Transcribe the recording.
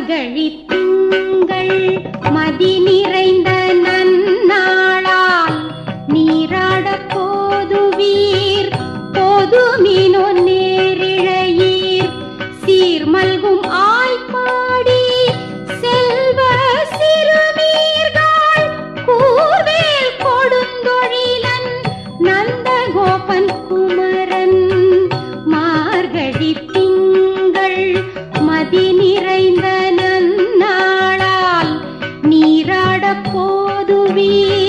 மார்கழி திங்கள் மதி நிறைந்த நன்னாளால் நீராட போதுவீர். போதுமினோ நேரிழையீர். சீர்மல்கும் ஆய்ப்பாடி செல்வ சிறுமீர்கள் கூவேல் கொடுந்தொழிலன் நந்தகோபன் குமரன் நீராடப்